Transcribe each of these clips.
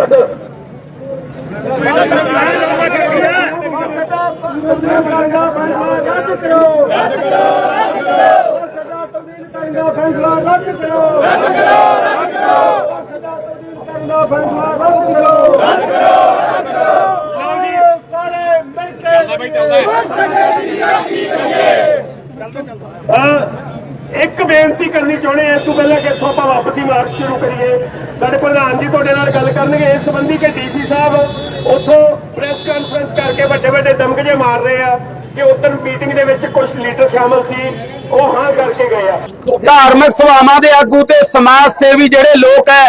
ਕੱਢ। ਰੱਦ ਕਰੋ ਰੱਦ ਕਰੋ ਸਦਾ ਤਬਦੀਲ ਕਰਨ ਦਾ ਫੈਸਲਾ ਰੱਦ ਕਰੋ ਰੱਦ ਕਰੋ ਰੱਦ ਕਰੋ ਸਦਾ ਤਬਦੀਲ ਕਰਨ ਦਾ ਫੈਸਲਾ ਰੱਦ ਕਰੋ ਰੱਦ ਕਰੋ ਰੱਦ ਕਰੋ ਸਾਰੇ ਮਿਲ ਕੇ ਹਾਂ। ਇੱਕ ਬੇਨਤੀ ਕਰਨੀ ਚਾਹੁੰਦੇ ਆ ਇਸ ਤੋਂ ਪਹਿਲਾਂ ਕਿ ਇੱਥੋਂ ਆਪਾਂ ਵਾਪਸੀ ਮਾਰਚ ਸ਼ੁਰੂ ਕਰੀਏ। ਸਾਡੇ ਪ੍ਰਧਾਨ ਜੀ ਤੁਹਾਡੇ ਨਾਲ ਗੱਲ ਕਰਨਗੇ। ਇਸ ਸੰਬੰਧੀ ਕਿ ਡੀਸੀ ਸਾਹਿਬ ਉੱਥੋਂ ਪ੍ਰੈਸ ਕਾਨਫਰੰਸ ਕਰਕੇ ਵੱਡੇ ਵੱਡੇ ਦਮਕਜੇ ਮਾਰ ਰਹੇ ਆ ਕਿ ਉਦੋਂ ਮੀਟਿੰਗ ਦੇ ਵਿੱਚ ਕੁਝ ਲੀਡਰ ਸ਼ਾਮਲ ਸੀ। ਉਹ ਹਾਂ ਕਰਕੇ ਗਏ ਆ। ਧਾਰਮਿਕ ਸਭਾਵਾਂ ਦੇ ਆਗੂ ਤੇ ਸਮਾਜ ਸੇਵੀ ਜਿਹੜੇ ਲੋਕ ਹੈ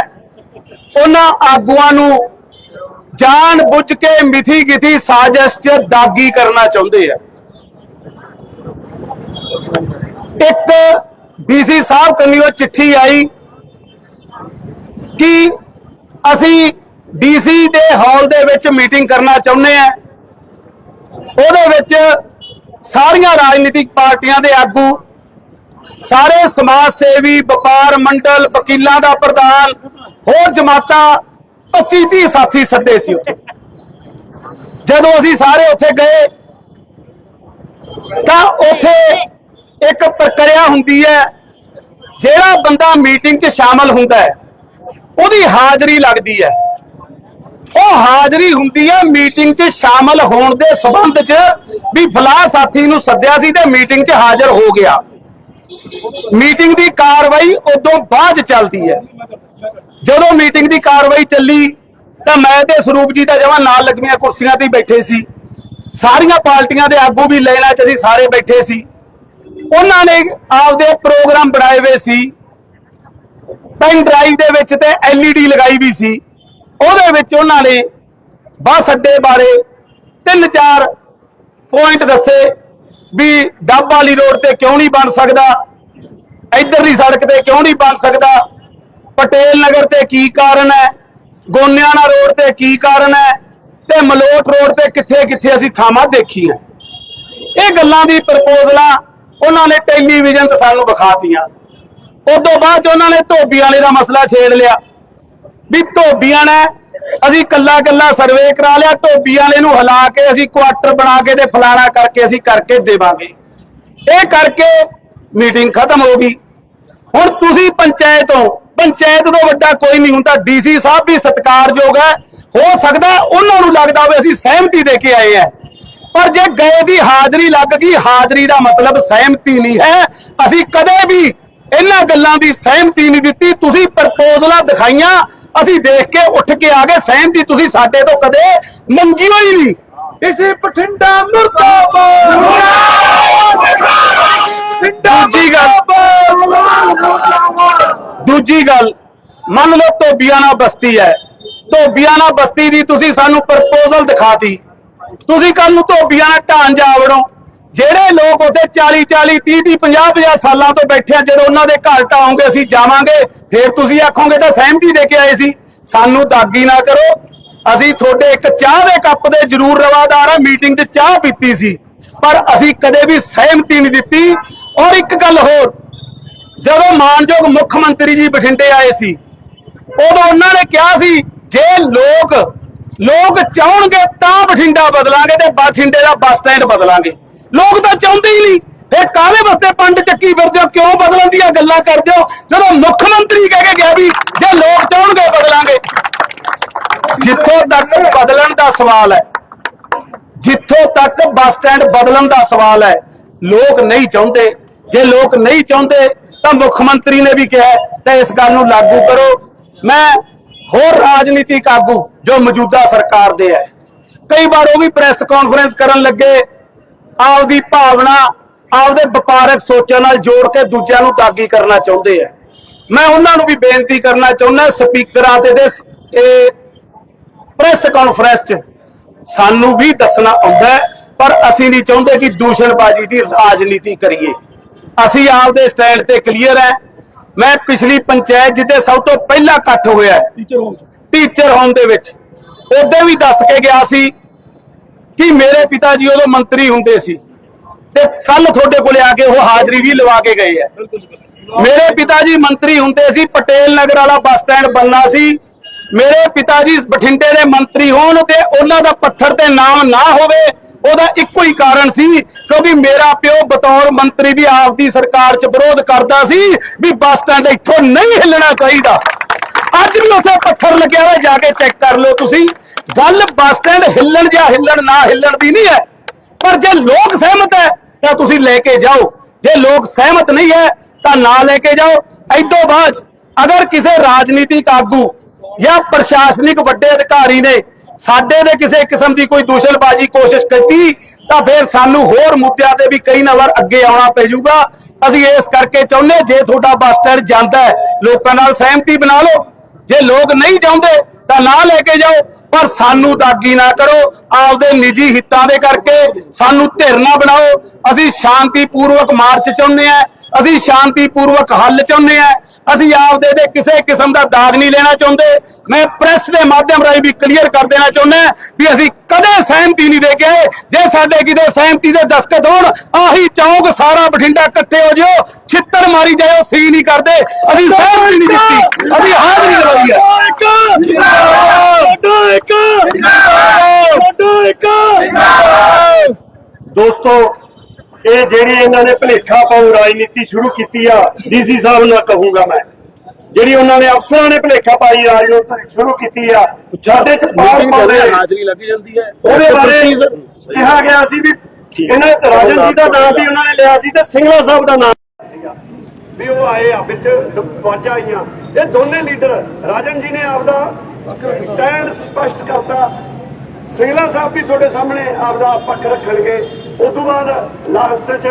ਉਹਨਾਂ ਆਗੂਆਂ ਨੂੰ ਜਾਣ ਬੁੱਝ ਕੇ ਮਿਥੀ ਗਿਥੀ ਸਾਜ਼ਿਸ਼ 'ਚ ਦਾਗੀ ਕਰਨਾ ਚਾਹੁੰਦੇ ਆ। ਇੱਕ ਡੀਸੀ ਸਾਹਿਬ ਕੰਨਿਓ ਚਿੱਠੀ ਆਈ ਕਿ ਅਸੀਂ ਡੀਸੀ ਦੇ ਹਾਲ ਦੇ ਵਿੱਚ ਮੀਟਿੰਗ ਕਰਨਾ ਚਾਹੁੰਦੇ ਆ ਉਹਦੇ ਵਿੱਚ ਸਾਰੀਆਂ ਰਾਜਨੀਤਿਕ ਪਾਰਟੀਆਂ ਦੇ ਆਗੂ, ਸਾਰੇ ਸਮਾਜ ਸੇਵੀ, ਵਪਾਰ ਮੰਡਲ, ਵਕੀਲਾਂ ਦਾ ਪ੍ਰਧਾਨ, ਹੋਰ ਜਮਾਤਾਂ 25 30 ਸਾਥੀ ਸੱਦੇ ਸੀ ਉੱਥੇ। ਜਦੋਂ ਅਸੀਂ ਸਾਰੇ ਉੱਥੇ ਗਏ, ਤਾਂ ਉੱਥੇ ਇੱਕ ਪ੍ਰਕਿਰਿਆ ਹੁੰਦੀ ਹੈ ਜਿਹੜਾ ਬੰਦਾ ਮੀਟਿੰਗ 'ਚ ਸ਼ਾਮਲ ਹੁੰਦਾ ਹੈ, ਉਹਦੀ ਹਾਜ਼ਰੀ ਲੱਗਦੀ ਹੈ। ਉਹ ਹਾਜ਼ਰੀ ਹੁੰਦੀ ਹੈ ਮੀਟਿੰਗ 'ਚ ਸ਼ਾਮਲ ਹੋਣ ਦੇ ਸਬੰਧ 'ਚ ਵੀ ਫਲਾਹ ਸਾਥੀ ਨੂੰ ਸੱਦਿਆ ਸੀ ਤੇ ਮੀਟਿੰਗ 'ਚ ਹਾਜ਼ਰ ਹੋ ਗਿਆ। ਮੀਟਿੰਗ ਦੀ ਕਾਰਵਾਈ ਉਦੋਂ ਬਾਅਦ ਚੱਲਦੀ ਹੈ। ਜਦੋਂ ਮੀਟਿੰਗ ਦੀ ਕਾਰਵਾਈ ਚੱਲੀ, ਤਾਂ ਮੈਂ ਤੇ ਸਰੂਪ ਜੀ ਤਾਂ ਜਮਾਂ ਨਾਲ ਲੱਗੀਆਂ ਕੁਰਸੀਆਂ ਤੇ ਬੈਠੇ ਸੀ। ਸਾਰੀਆਂ ਪਾਰਟੀਆਂ ਦੇ ਆਗੂ ਵੀ ਲੈਣਾ 'ਚ ਅਸੀਂ ਸਾਰੇ ਬੈਠੇ ਸੀ। ਉਹਨਾਂ ਨੇ ਆਪਦੇ ਪ੍ਰੋਗਰਾਮ ਬਣਾਏ ਹੋਏ ਸੀ। ਪੈਨ ਡਰਾਈਵ ਦੇ ਵਿੱਚ ਤੇ ਐਲਈਡੀ ਲਗਾਈ ਵੀ ਸੀ। ਉਹਦੇ ਵਿੱਚ ਉਹਨਾਂ ਨੇ ਬੱਸ ਅੱਡੇ ਬਾਰੇ ਤਿੰਨ ਚਾਰ ਪੁਆਇੰਟ ਦੱਸੇ ਵੀ ਡੱਬ ਵਾਲੀ ਰੋਡ ਤੇ ਕਿਉਂ ਨਹੀਂ ਬਣ ਸਕਦਾ? ਇਧਰਲੀ ਸੜਕ ਤੇ ਕਿਉਂ ਨਹੀਂ ਬਣ ਸਕਦਾ? ਪਟੇਲ ਨਗਰ ਤੇ ਕੀ ਕਾਰਨ ਹੈ? ਗੋਨਿਆਣਾ ਰੋਡ ਤੇ ਕੀ ਕਾਰਨ ਹੈ? ਤੇ ਮਲੋਟ ਰੋਡ ਤੇ ਕਿੱਥੇ ਕਿੱਥੇ ਅਸੀਂ ਥਾਵਾਂ ਦੇਖੀਆਂ। ਇਹ ਗੱਲਾਂ ਦੀ ਪ੍ਰਪੋਜ਼ਲਾਂ ਉਹਨਾਂ ਨੇ ਟੈਲੀਵਿਜ਼ਨ 'ਚ ਸਾਨੂੰ ਵਿਖਾਤੀਆਂ। ਉਦੋਂ ਬਾਅਦ 'ਚ ਉਹਨਾਂ ਨੇ ਧੋਬੀ ਵਾਲੇ ਦਾ ਮਸਲਾ ਛੇੜ ਲਿਆ। ਵੀ ਧੋਬੀਆਂ ਨੇ ਅਸੀਂ ਕੱਲਾ ਕੱਲਾ ਸਰਵੇ ਕਰਾ ਲਿਆ, ਧੋਬੀ ਵਾਲੇ ਨੂੰ ਹਿਲਾ ਕੇ ਅਸੀਂ ਕੁਆਟਰ ਬਣਾ ਕੇ ਤੇ ਫਲਾਣਾ ਕਰਕੇ ਅਸੀਂ ਕਰਕੇ ਦੇਵਾਂਗੇ। ਇਹ ਕਰਕੇ ਮੀਟਿੰਗ ਖਤਮ ਹੋ ਗਈ। ਹੁਣ ਤੁਸੀਂ ਪੰਚਾਇਤ ਹੋ। ਪੰਚਾਇਤ ਤੋਂ ਵੱਡਾ ਕੋਈ ਨਹੀਂ ਹੁੰਦਾ। ਡੀਸੀ ਸਾਹਿਬ ਵੀ ਸਤਿਕਾਰਯੋਗ ਹੈ। ਹੋ ਸਕਦਾ ਉਹਨਾਂ ਨੂੰ ਲੱਗਦਾ ਹੋਵੇ ਅਸੀਂ ਸਹਿਮਤੀ ਦੇ ਕੇ ਆਏ ਆ ਪਰ ਜੇ ਗਏ ਦੀ ਹਾਜ਼ਰੀ ਲੱਗ ਗਈ ਹਾਜ਼ਰੀ ਦਾ ਮਤਲਬ ਸਹਿਮਤੀ ਨਹੀਂ ਹੈ। ਅਸੀਂ ਕਦੇ ਵੀ ਇਹਨਾਂ ਗੱਲਾਂ ਦੀ ਸਹਿਮਤੀ ਨਹੀਂ ਦਿੱਤੀ। ਤੁਸੀਂ ਪ੍ਰਪੋਜ਼ਲਾਂ ਦਿਖਾਈਆਂ ਅਸੀਂ ਦੇਖ ਕੇ ਉੱਠ ਕੇ ਆ ਗਏ। ਸਹਿਮਤੀ ਤੁਸੀਂ ਸਾਡੇ ਤੋਂ ਕਦੇ ਮੰਗੀ ਹੋਈ ਨਹੀਂ। ਇਸੇ ਬਠਿੰਡਾ ਮੁਰਦਾਬਾਦ। ਦੂਜੀ ਗੱਲ। ਦੂਜੀ ਗੱਲ ਮੰਨ ਲਓ ਧੋਬੀਆਣਾ ਬਸਤੀ ਹੈ। ਧੋਬੀਆਣਾ ਬਸਤੀ ਦੀ ਤੁਸੀਂ ਸਾਨੂੰ ਪ੍ਰਪੋਜ਼ਲ ਦਿਖਾਤੀ। ਤੁਸੀਂ ਕੱਲ ਨੂੰ ਧੋਬੀਆਂ ਨਾਲ ਢਾਣ ਜਾਵੜੋ ਜਿਹੜੇ ਲੋਕ ਉੱਥੇ 40 40 30 30 50 50 ਸਾਲਾਂ ਤੋਂ ਬੈਠੇ ਆ, ਜਦੋਂ ਉਹਨਾਂ ਦੇ ਘਰ ਢਾਉਂਗੇ, ਅਸੀਂ ਜਾਵਾਂਗੇ, ਫਿਰ ਤੁਸੀਂ ਆਖੋਗੇ ਤਾਂ ਸਹਿਮਤੀ ਦੇ ਕੇ ਆਏ ਸੀ। ਸਾਨੂੰ ਦਾਗੀ ਨਾ ਕਰੋ। ਅਸੀਂ ਤੁਹਾਡੇ ਇੱਕ ਚਾਹ ਦੇ ਕੱਪ ਦੇ ਜ਼ਰੂਰ ਰਵਾਦਾਰ ਆ, ਮੀਟਿੰਗ 'ਚ ਚਾਹ ਪੀਤੀ ਸੀ। ਪਰ ਅਸੀਂ ਕਦੇ ਵੀ ਸਹਿਮਤੀ ਨਹੀਂ ਦਿੱਤੀ। ਔਰ ਇੱਕ ਗੱਲ ਹੋਰ, ਜਦੋਂ ਮਾਨਯੋਗ ਮੁੱਖ ਮੰਤਰੀ ਜੀ ਬਠਿੰਡੇ ਆਏ ਸੀ, ਉਦੋਂ ਉਹਨਾਂ ਨੇ ਕਿਹਾ ਸੀ, ਜੇ ਲੋਕ ਲੋਕ ਚਾਹਣਗੇ ਤਾਂ ਬਠਿੰਡਾ ਬਦਲਾਂਗੇ ਤੇ ਬਠਿੰਡੇ ਦਾ ਬੱਸ ਸਟੈਂਡ ਬਦਲਾਂਗੇ। ਲੋਕ ਤਾਂ ਚਾਹੁੰਦੇ ਹੀ ਨਹੀਂ। ਇਹ ਕਾਹਦੇ ਵਾਸਤੇ ਪੰਡ ਚੱਕੀ ਫਿਰਦੇ ਹੋ? ਕਿਉਂ ਬਦਲਣ ਦੀਆਂ ਗੱਲਾਂ ਕਰਦੇ ਹੋ? ਜਦੋਂ ਮੁੱਖ ਮੰਤਰੀ ਕਹਿ ਕੇ ਗਿਆ ਵੀ ਜੇ ਲੋਕ ਚਾਹਣਗੇ ਬਦਲਾਂਗੇ। ਜਿੱਥੋਂ ਤੱਕ ਬਦਲਣ ਦਾ ਸਵਾਲ ਹੈ, ਜਿੱਥੋਂ ਤੱਕ ਬੱਸ ਸਟੈਂਡ ਬਦਲਣ ਦਾ ਸਵਾਲ ਹੈ, ਲੋਕ ਨਹੀਂ ਚਾਹੁੰਦੇ। ਜੇ ਲੋਕ ਨਹੀਂ ਚਾਹੁੰਦੇ, ਤਾਂ ਮੁੱਖ ਮੰਤਰੀ ਨੇ ਵੀ ਕਿਹਾ ਤਾਂ ਇਸ ਗੱਲ ਨੂੰ ਲਾਗੂ ਕਰੋ। ਮੈਂ ਹੋਰ ਰਾਜਨੀਤਿਕ ਆਗੂ ਜੋ ਮੌਜੂਦਾ ਸਰਕਾਰ ਦੇ ਹੈ। ਕਈ ਵਾਰ ਉਹ ਵੀ ਪ੍ਰੈਸ ਕਾਨਫਰੰਸ ਕਰਨ ਲੱਗੇ। ਆਪਦੀ ਭਾਵਨਾ, ਆਪਦੇ ਵਪਾਰਕ ਸੋਚਾਂ ਨਾਲ ਜੋੜ ਕੇ ਦੂਜਿਆਂ ਨੂੰ ਤਾਗੀ ਕਰਨਾ ਚਾਹੁੰਦੇ ਆ ਮੈਂ ਉਹਨਾਂ ਨੂੰ ਵੀ ਬੇਨਤੀ ਕਰਨਾ ਚਾਹੁੰਦਾ ਸਪੀਕਰਾਂ ਤੇ ਦੇ ਇਹ ਪ੍ਰੈਸ ਕਾਨਫਰੰਸ 'ਚ ਸਾਨੂੰ ਵੀ ਦੱਸਣਾ ਆਉਂਦਾ ਪਰ ਅਸੀਂ ਨਹੀਂ ਚਾਹੁੰਦੇ ਕਿ ਦੂਸ਼ਣਬਾਜ਼ੀ ਦੀ ਰਾਜਨੀਤੀ ਕਰੀਏ। ਅਸੀਂ ਆਪਦੇ ਸਟੈਂਡ ਤੇ ਕਲੀਅਰ ਹੈ। ਮੈਂ ਪਿਛਲੀ ਪੰਚਾਇਤ ਜਿੱਤੇ ਸਭ ਤੋਂ ਪਹਿਲਾ ਇਕੱਠ ਹੋਇਆ ਟੀਚਰ ਹੋਮ ਟੀਚਰ ਹੋਮ ਦੇ ਵਿੱਚ। ਉਹਦੇ ਵੀ ਦੱਸ ਕੇ ਗਿਆ ਸੀ ਕਿ ਮੇਰੇ ਪਿਤਾ ਜੀ ਉਦੋਂ ਮੰਤਰੀ ਹੁੰਦੇ ਸੀ। ਤੇ ਕੱਲ ਤੁਹਾਡੇ ਕੋਲੇ ਆ ਕੇ ਉਹ ਹਾਜ਼ਰੀ ਵੀ ਲਵਾ ਕੇ ਗਏ ਆ ਮੇਰੇ ਪਿਤਾ ਜੀ ਮੰਤਰੀ ਹੁੰਦੇ ਸੀ ਪਟੇਲ ਨਗਰ ਵਾਲਾ ਬੱਸ ਸਟੈਂਡ ਬੰਨਾ ਸੀ। ਮੇਰੇ ਪਿਤਾ ਜੀ ਬਠਿੰਡੇ ਦੇ ਮੰਤਰੀ ਹੋਣ ਤੇ ਉਹਨਾਂ ਦਾ ਪੱਥਰ ਤੇ ਨਾਮ ਨਾ ਹੋਵੇ ਉਹਦਾ ਇੱਕੋ ਹੀ ਕਾਰਨ ਸੀ, ਕਿਉਂਕਿ ਮੇਰਾ ਪਿਓ ਬਤੌਰ ਮੰਤਰੀ ਵੀ ਆਪਦੀ ਸਰਕਾਰ 'ਚ ਵਿਰੋਧ ਕਰਦਾ ਸੀ ਵੀ ਬੱਸ ਸਟੈਂਡ ਇੱਥੋਂ ਨਹੀਂ ਹਿੱਲਣਾ ਚਾਹੀਦਾ। ਅੱਜ ਵੀ ਉੱਥੇ ਪੱਥਰ ਲੱਗਿਆ ਹੋਇਆ, ਜਾ ਕੇ ਚੈੱਕ ਕਰ ਲਓ ਤੁਸੀਂ। ਗੱਲ ਬੱਸ ਸਟੈਂਡ ਹਿੱਲਣ ਜਾਂ ਹਿੱਲਣ ਨਾ ਹਿੱਲਣ ਦੀ ਨਹੀਂ ਹੈ, ਪਰ ਜੇ ਲੋਕ ਸਹਿਮਤ ਹੈ, ਤਾਂ ਤੁਸੀਂ ਲੈ ਕੇ ਜਾਓ। ਜੇ ਲੋਕ ਸਹਿਮਤ ਨਹੀਂ ਹੈ, ਤਾਂ ਨਾ ਲੈ ਕੇ ਜਾਓ। ਐਦੋਂ ਬਾਅਦ ਅਗਰ ਕਿਸੇ ਰਾਜਨੀਤਿਕ ਆਗੂ ਜਾਂ ਪ੍ਰਸ਼ਾਸਨਿਕ ਵੱਡੇ ਅਧਿਕਾਰੀ ਨੇ ਸਾਡੇ ਦੇ ਕਿਸੇ ਕਿਸਮ ਦੀ ਕੋਈ ਦੂਸ਼ਣਬਾਜ਼ੀ ਕੋਸ਼ਿਸ਼ ਕੀਤੀ, ਤਾਂ ਫਿਰ ਸਾਨੂੰ ਹੋਰ ਮੁੱਦਿਆਂ ਤੇ ਵੀ ਕਈ ਨਾ ਵਾਰ ਅੱਗੇ ਆਉਣਾ ਪੈ ਜਾਊਗਾ। ਅਸੀਂ ਇਸ ਕਰਕੇ ਚਾਹੁੰਦੇ ਜੇ ਤੁਹਾਡਾ ਬੱਸ ਸਟੈਂਡ ਜਾਂਦਾ ਲੋਕਾਂ ਨਾਲ ਸਹਿਮਤੀ ਬਣਾ ਲਓ। ਜੇ ਲੋਕ ਨਹੀਂ ਚਾਹੁੰਦੇ, ਤਾਂ ਨਾ ਲੈ ਕੇ ਜਾਓ, ਪਰ ਸਾਨੂੰ ਦਾਗੀ ਨਾ ਕਰੋ। ਆਪਦੇ ਨਿੱਜੀ ਹਿੱਤਾਂ ਦੇ ਕਰਕੇ ਸਾਨੂੰ ਧਿਰ ਨਾ ਬਣਾਓ। ਅਸੀਂ ਸ਼ਾਂਤੀਪੂਰਵਕ ਮਾਰਚ ਚਾਹੁੰਦੇ ਆ ਅਸੀਂ ਸ਼ਾਂਤੀਪੂਰਵਕ ਹੱਲ ਚਾਹੁੰਦੇ ਆ ਅਸੀਂ ਆਪਦੇ ਦੇ ਕਿਸੇ ਕਿਸਮ ਦਾ ਦਾਗ ਨਹੀਂ ਲੈਣਾ ਚਾਹੁੰਦੇ। ਮੈਂ ਪ੍ਰੈਸ ਦੇ ਮਾਧਿਅਮ ਰਾਹੀਂ ਵੀ ਕਲੀਅਰ ਕਰ ਦੇਣਾ ਚਾਹੁੰਦਾ ਵੀ ਅਸੀਂ ਕਦੇ ਸਹਿਮਤੀ ਨਹੀਂ ਦੇ ਕੇ ਜੇ ਸਾਡੇ ਕਿਤੇ ਸਹਿਮਤੀ ਦੇ ਦਸਤਖਤ ਹੋਣ ਆਹੀ ਚੌਂਕ ਸਾਰਾ ਬਠਿੰਡਾ ਇਕੱਠੇ ਹੋ ਜਿਓ। ਛਿੱਤਰ ਮਾਰੀ ਜਾਇਓ ਸੀ ਨਹੀਂ ਕਰਦੇ। ਅਸੀਂ ਸਹਿਮਤੀ ਨਹੀਂ ਦਿੱਤੀ। ਅਸੀਂ ਹਾਜ਼ਰੀ ਲਵਾਈ ਹੈ। ਦੋਸਤੋ ਇਹ ਜਿਹੜੀ ਇਹਨਾਂ ਨੇ ਭਲੇਖਾ ਪਾਉ ਰਾਜਨੀਤੀ ਸ਼ੁਰੂ ਕੀਤੀ ਆ ਡੀਸੀ ਸਾਹਿਬ ਨਾਲ ਕਹੂੰਗਾ ਮੈਂ। ਜਿਹੜੀ ਉਹਨਾਂ ਨੇ ਅਫਸਰਾਂ ਨੇ ਭਲੇਖਾ ਪਾਈ ਰਾਜਨੀਤੀ ਸ਼ੁਰੂ ਕੀਤੀ ਆ ਸਾਡੇ ਚ ਪਾਲ ਪਾਉਂਦੇ। ਹਾਜ਼ਰੀ ਲੱਗ ਜਾਂਦੀ ਹੈ ਉਹਦੇ ਬਾਰੇ ਕਿਹਾ ਗਿਆ ਸੀ ਵੀ ਇਹਨਾਂ ਰਾਜਨ ਜੀ ਦਾ ਨਾਮ ਵੀ ਉਹਨਾਂ ਨੇ ਲਿਆ ਸੀ ਤੇ ਸਿੰਘਲਾ ਸਾਹਿਬ ਦਾ ਨਾਮ। ਸੀਗਾ ਵੀ ਉਹ ਆਏ ਆ ਵਿੱਚ ਵਾਜਾਂ ਆਈਆਂ। ਇਹ ਦੋਨੇ ਲੀਡਰ ਰਾਜਨ ਜੀ ਨੇ ਆਪਦਾ ਸਟੈਂਡ ਸਪਸ਼ਟ ਕਰਤਾ। ਸਿੰਘਲਾ ਸਾਹਿਬ ਵੀ ਤੁਹਾਡੇ ਸਾਹਮਣੇ ਆਪਦਾ ਪੱਖ ਰੱਖਣਗੇ। ਉਸ ਤੋਂ ਬਾਅਦ ਲਾਸਟ 'ਚ